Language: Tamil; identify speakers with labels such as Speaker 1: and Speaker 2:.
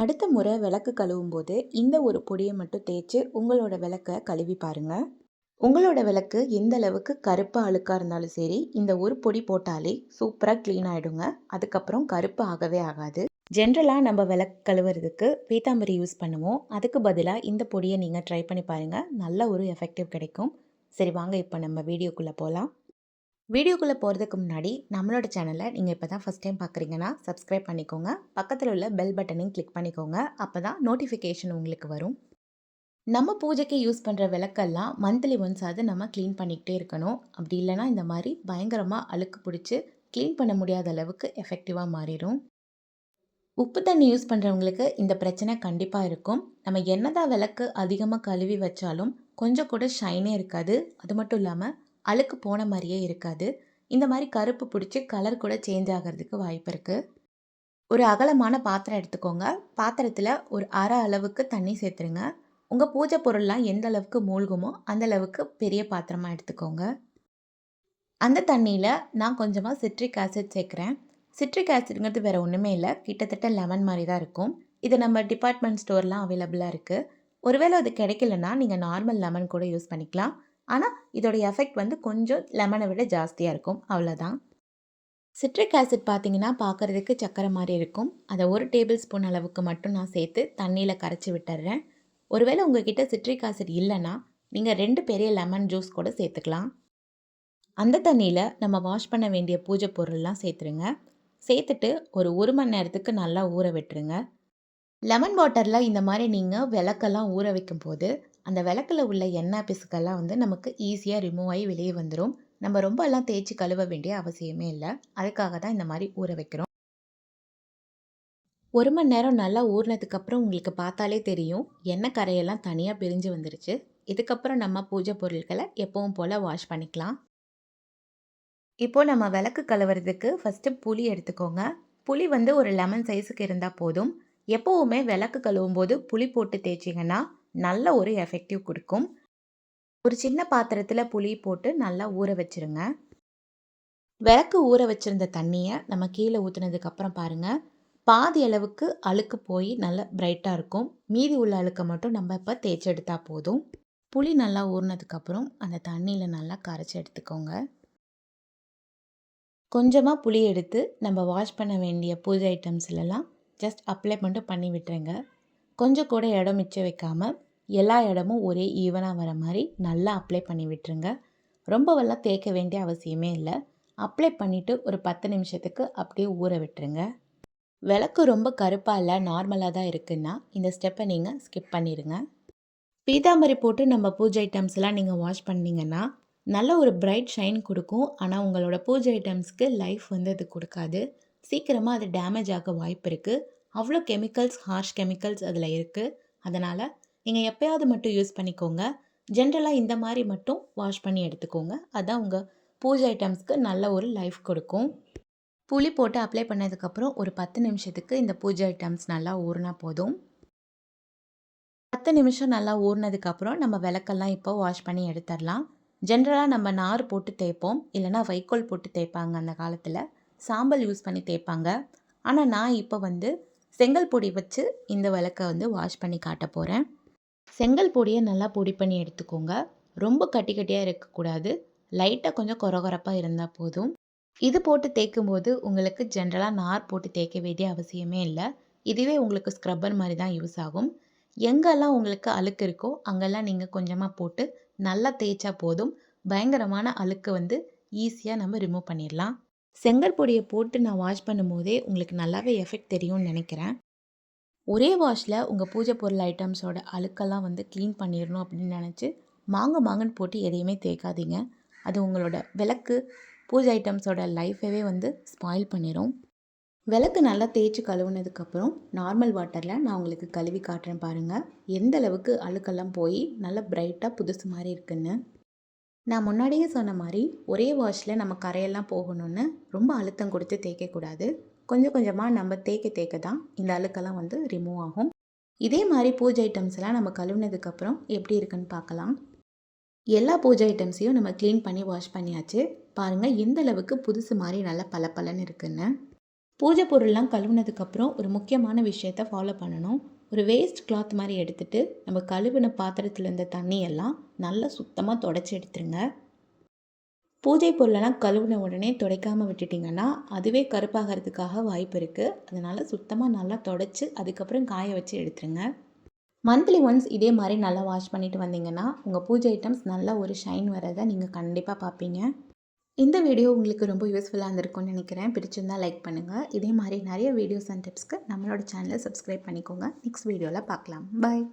Speaker 1: அடுத்த முறை விளக்கு கழுவும் போது இந்த ஒரு பொடியை மட்டும் தேய்ச்சி உங்களோட விளக்கை கழுவி பாருங்க. உங்களோட விளக்கு எந்த அளவுக்கு கருப்பு அழுக்காக இருந்தாலும் சரி இந்த ஒரு பொடி போட்டாலே சூப்பராக க்ளீன் ஆகிடுங்க அதுக்கப்புறம் கருப்பு ஆகவே ஆகாது. ஜென்ரலாக நம்ம விளக்கு கழுவுறதுக்கு பீத்தாம்பரி யூஸ் பண்ணுவோம். அதுக்கு பதிலாக இந்த பொடியை நீங்கள் ட்ரை பண்ணி பாருங்கள் நல்ல ஒரு எஃபெக்டிவ் கிடைக்கும். சரி வாங்க இப்போ நம்ம வீடியோக்குள்ளே போகலாம் வீடியோக்குள்ளே போகிறதுக்கு முன்னாடி நம்மளோட சேனலை நீங்கள் இப்போ தான் ஃபஸ்ட் டைம் பார்க்குறீங்கன்னா சப்ஸ்கிரைப் பண்ணிக்கோங்க. பக்கத்தில் உள்ள பெல் பட்டனையும் கிளிக் பண்ணிக்கோங்க. அப்போ தான் நோட்டிஃபிகேஷன் உங்களுக்கு வரும். நம்ம பூஜைக்கு யூஸ் பண்ணுற விளக்கெல்லாம் மந்த்லி ஒன்ஸ் ஆகுது நம்ம க்ளீன் பண்ணிக்கிட்டே இருக்கணும். அப்படி இல்லைனா இந்த மாதிரி பயங்கரமாக அழுக்கு பிடிச்சி க்ளீன் பண்ண முடியாத அளவுக்கு எஃபெக்டிவாக மாறிடும். உப்பு தண்ணி யூஸ் பண்ணுறவங்களுக்கு இந்த பிரச்சனை கண்டிப்பாக இருக்கும். நம்ம என்னதான் விளக்கு அதிகமாக கழுவி வச்சாலும் கொஞ்சம் கூட ஷைனே இருக்காது. அது மட்டும் இல்லாமல் அழுக்கு போன மாதிரியே இருக்காது. இந்த மாதிரி கருப்பு பிடிச்சி கலர் கூட சேஞ்ச் ஆகிறதுக்கு வாய்ப்பு இருக்குது ஒரு அகலமான பாத்திரம் எடுத்துக்கோங்க. பாத்திரத்தில் ஒரு அரை அளவுக்கு தண்ணி சேர்த்துருங்க. உங்கள் பூஜை பொருள்லாம் எந்த அளவுக்கு மூழ்குமோ அந்த அளவுக்கு பெரிய பாத்திரமாக எடுத்துக்கோங்க. அந்த தண்ணியில் நான் கொஞ்சமாக சிட்ரிக் ஆசிட் சேர்க்குறேன். சிட்ரிக் ஆசிட்ங்கிறது வேறு ஒன்றுமே இல்லை. கிட்டத்தட்ட லெமன் மாதிரி தான் இருக்கும். இது நம்ம டிபார்ட்மெண்ட் ஸ்டோர்லாம் அவைலபிளாக இருக்குது ஒருவேளை அது கிடைக்கலன்னா நீங்கள் நார்மல் லெமன் கூட யூஸ் பண்ணிக்கலாம். ஆனால் இதோடைய எஃபெக்ட் வந்து கொஞ்சம் லெமனை விட ஜாஸ்தியாக இருக்கும். அவ்வளோதான் சிட்ரிக் ஆசிட் பார்த்தீங்கன்னா பார்க்குறதுக்கு சக்கரை மாதிரி இருக்கும். அதை ஒரு டேபிள் ஸ்பூன் அளவுக்கு மட்டும் நான் சேர்த்து தண்ணியில் கரைச்சி விட்டுறேன். ஒருவேளை உங்ககிட்ட சிட்ரிக் ஆசிட் இல்லைன்னா நீங்கள் ரெண்டு பெரிய லெமன் ஜூஸ் கூட சேர்த்துக்கலாம். அந்த தண்ணியில் நம்ம வாஷ் பண்ண வேண்டிய பூஜை பொருள்லாம் சேர்த்துருங்க. சேர்த்துட்டு ஒரு ஒரு மணி நேரத்துக்கு நல்லா ஊற விட்டுருங்க. லெமன் வாட்டரில் இந்த மாதிரி நீங்கள் விளக்கெல்லாம் ஊற வைக்கும் போது அந்த விளக்கில் உள்ள எண்ணெய் பிசுக்கெல்லாம் வந்து நமக்கு ஈஸியாக ரிமூவ் ஆகி வெளியே வந்துடும் நம்ம ரொம்ப எல்லாம் தேய்ச்சி கழுவ வேண்டிய அவசியமே இல்லை. அதுக்காக தான் இந்த மாதிரி ஊற வைக்கிறோம். ஒரு மணி நேரம் நல்லா ஊறினதுக்கப்புறம் உங்களுக்கு பார்த்தாலே தெரியும். எண்ணெய் கரையெல்லாம் தனியாக பிரிஞ்சு வந்துருச்சு. இதுக்கப்புறம் நம்ம பூஜை பொருட்களை எப்பவும் போல் வாஷ் பண்ணிக்கலாம். இப்போது நம்ம விளக்கு கழுவுறதுக்கு ஃபஸ்ட்டு புளி எடுத்துக்கோங்க. புளி வந்து ஒரு லெமன் சைஸுக்கு இருந்தால் போதும். எப்போவுமே விளக்கு கழுவும் போது புளி போட்டு தேய்ச்சிங்கன்னா நல்ல ஒரு எஃபெக்டிவ் கொடுக்கும். ஒரு சின்ன பாத்திரத்தில் புளி போட்டு நல்லா ஊற வச்சுருங்க. விளக்கு ஊற வச்சுருந்த தண்ணியை நம்ம கீழே ஊற்றுனதுக்கப்புறம் பாருங்கள் பாதி அளவுக்கு அழுக்கு போய் நல்லா பிரைட்டாக இருக்கும். மீதி உள்ள அழுக்கை மட்டும் நம்ம இப்போ தேய்ச்சி எடுத்தால் போதும். புளி நல்லா ஊறினதுக்கப்புறம் அந்த தண்ணியில் நல்லா கரைச்சி எடுத்துக்கோங்க. கொஞ்சமாக புளி எடுத்து நம்ம வாஷ் பண்ண வேண்டிய பூஜை ஐட்டம்ஸ்லலாம் ஜஸ்ட் அப்ளை மட்டும் பண்ணி விட்டுருங்க. கொஞ்சம் கூட இடம் மிச்சம் வைக்காமல் எல்லா இடமும் ஒரே ஈவனாக வர மாதிரி நல்லா அப்ளை பண்ணி விட்டுருங்க. ரொம்பவெல்லாம் தேய்க்க வேண்டிய அவசியமே இல்லை. அப்ளை பண்ணிவிட்டு ஒரு பத்து நிமிஷத்துக்கு அப்படியே ஊற விட்டுருங்க. விளக்கு ரொம்ப கருப்பாக இல்லை நார்மலாக தான் இருக்குன்னா இந்த ஸ்டெப்பை நீங்கள் ஸ்கிப் பண்ணிடுங்க பீதாம்பரி போட்டு நம்ம பூஜை ஐட்டம்ஸ்லாம் நீங்கள் வாஷ் பண்ணிங்கன்னா நல்ல ஒரு பிரைட் ஷைன் கொடுக்கும். ஆனால் உங்களோட பூஜை ஐட்டம்ஸ்க்கு லைஃப் வந்து அது கொடுக்காது. சீக்கிரமாக அது டேமேஜ் ஆக வாய்ப்பு இருக்குது அவ்வளோ கெமிக்கல்ஸ் ஹார்ஷ் கெமிக்கல்ஸ் அதில் இருக்குது அதனால் நீங்கள் எப்போயாவது மட்டும் யூஸ் பண்ணிக்கோங்க. ஜென்ரலாக இந்த மாதிரி மட்டும் வாஷ் பண்ணி எடுத்துக்கோங்க. அதான் உங்கள் பூஜை ஐட்டம்ஸ்க்கு நல்ல ஒரு லைஃப் கொடுக்கும். புளி போட்டு அப்ளை பண்ணதுக்கப்புறம் ஒரு பத்து நிமிஷத்துக்கு இந்த பூஜை ஐட்டம்ஸ் நல்லா ஊறினா போதும். பத்து நிமிஷம் நல்லா ஊறினதுக்கப்புறம் நம்ம விளக்கெல்லாம் இப்போ வாஷ் பண்ணி எடுத்துடலாம். ஜென்ரலாக நம்ம நார் போட்டு தேய்ப்போம். இல்லைனா வைக்கோல் போட்டு தேய்ப்பாங்க அந்த காலத்தில். சாம்பல் யூஸ் பண்ணி தேய்ப்பாங்க. ஆனால் நான் இப்போ வந்து செங்கல் பொடி வச்சு இந்த விளக்கை வந்து வாஷ் பண்ணி காட்ட போகிறேன் செங்கல் பொடியை நல்லா பொடி பண்ணி எடுத்துக்கோங்க. ரொம்ப கட்டி கட்டியாக இருக்கக்கூடாது. லைட்டாக கொஞ்சம் கொரகொரப்பாக இருந்தால் போதும். இது போட்டு தேய்க்கும் போது உங்களுக்கு ஜென்ரலாக நார் போட்டு தேய்க்க வேண்டிய அவசியமே இல்லை. இதுவே உங்களுக்கு ஸ்க்ரப்பர் மாதிரி தான் யூஸ் ஆகும். எங்கெல்லாம் உங்களுக்கு அழுக்கு இருக்கோ அங்கெல்லாம் நீங்கள் கொஞ்சமாக போட்டு நல்லா தேய்ச்சா போதும். பயங்கரமான அழுக்கு வந்து ஈஸியாக நம்ம ரிமூவ் பண்ணிடலாம். செங்கல் பொடியை போட்டு நான் வாஷ் பண்ணும் போதே உங்களுக்கு நல்லாவே எஃபெக்ட் தெரியும்னு நினைக்கிறேன். ஒரே வாஷில் உங்கள் பூஜை பொருள் ஐட்டம்ஸோட அழுக்கெல்லாம் வந்து க்ளீன் பண்ணிடணும் அப்படின்னு நினச்சி மாங்க மாங்கன்னு போட்டு எதையுமே தேய்க்காதீங்க. அது உங்களோட விளக்கு பூஜை ஐட்டம்ஸோட லைஃபவே வந்து ஸ்பாயில் பண்ணிடும் விளக்கு நல்லா தேய்ச்சி கழுவுனதுக்கப்புறம் நார்மல் வாட்டரில் நான் உங்களுக்கு கழுவி காட்டுறேன் பாருங்கள் எந்த அளவுக்கு அழுக்கெல்லாம் போய் நல்லா பிரைட்டாக புதுசு மாதிரி இருக்குன்னு. நான் முன்னாடியே சொன்ன மாதிரி ஒரே வாஷில் நம்ம கரையெல்லாம் போகணுன்னு ரொம்ப அழுத்தம் கொடுத்து தேய்க்கக்கூடாது. கொஞ்சம் கொஞ்சமாக நம்ம தேய்க்க தேய்க்க தான் இந்த அழுக்கெல்லாம் வந்து ரிமூவ் ஆகும். இதே மாதிரி பூஜை ஐட்டம்ஸ் எல்லாம் நம்ம கழுவுனதுக்கப்புறம் எப்படி இருக்குன்னு பார்க்கலாம். எல்லா பூஜை ஐட்டம்ஸையும் நம்ம க்ளீன் பண்ணி வாஷ் பண்ணியாச்சு. பாருங்கள் எந்த அளவுக்கு புதுசு மாதிரி நல்லா பல பலன்னு இருக்குன்னு. பூஜை பொருள்லாம் கழுவுனதுக்கப்புறம் ஒரு முக்கியமான விஷயத்த ஃபாலோ பண்ணணும். ஒரு வேஸ்ட் கிளாத் மாதிரி எடுத்துகிட்டு நம்ம கழுவின பாத்திரத்தில் இருந்த தண்ணியெல்லாம் நல்லா சுத்தமாக தொடச்சி எடுத்துருங்க. பூஜை பொருளெல்லாம் கழுவின உடனே துடைக்காமல் விட்டுட்டிங்கன்னா அதுவே கருப்பாகிறதுக்காக வாய்ப்பு இருக்குது அதனால் சுத்தமாக நல்லா தொடச்சி அதுக்கப்புறம் காய வச்சு எடுத்துருங்க. மந்த்லி ஒன்ஸ் இதே மாதிரி நல்லா வாஷ் பண்ணிட்டு வந்தீங்கன்னா உங்கள் பூஜை ஐட்டம்ஸ் நல்லா ஒரு ஷைன் வரதை நீங்கள் கண்டிப்பாக பார்ப்பீங்க. இந்த வீடியோ உங்களுக்கு ரொம்ப யூஸ்ஃபுல்லாக இருந்திருக்கும்னு நினைக்கிறேன். பிடிச்சிருந்தால் லைக் பண்ணுங்கள் இதே மாதிரி நிறைய வீடியோஸ் அண்ட் டிப்ஸ்க்கு நம்மளோட சேனலை சப்ஸ்கிரைப் பண்ணிக்கோங்க. நெக்ஸ்ட் வீடியோவில் பார்க்கலாம். பாய்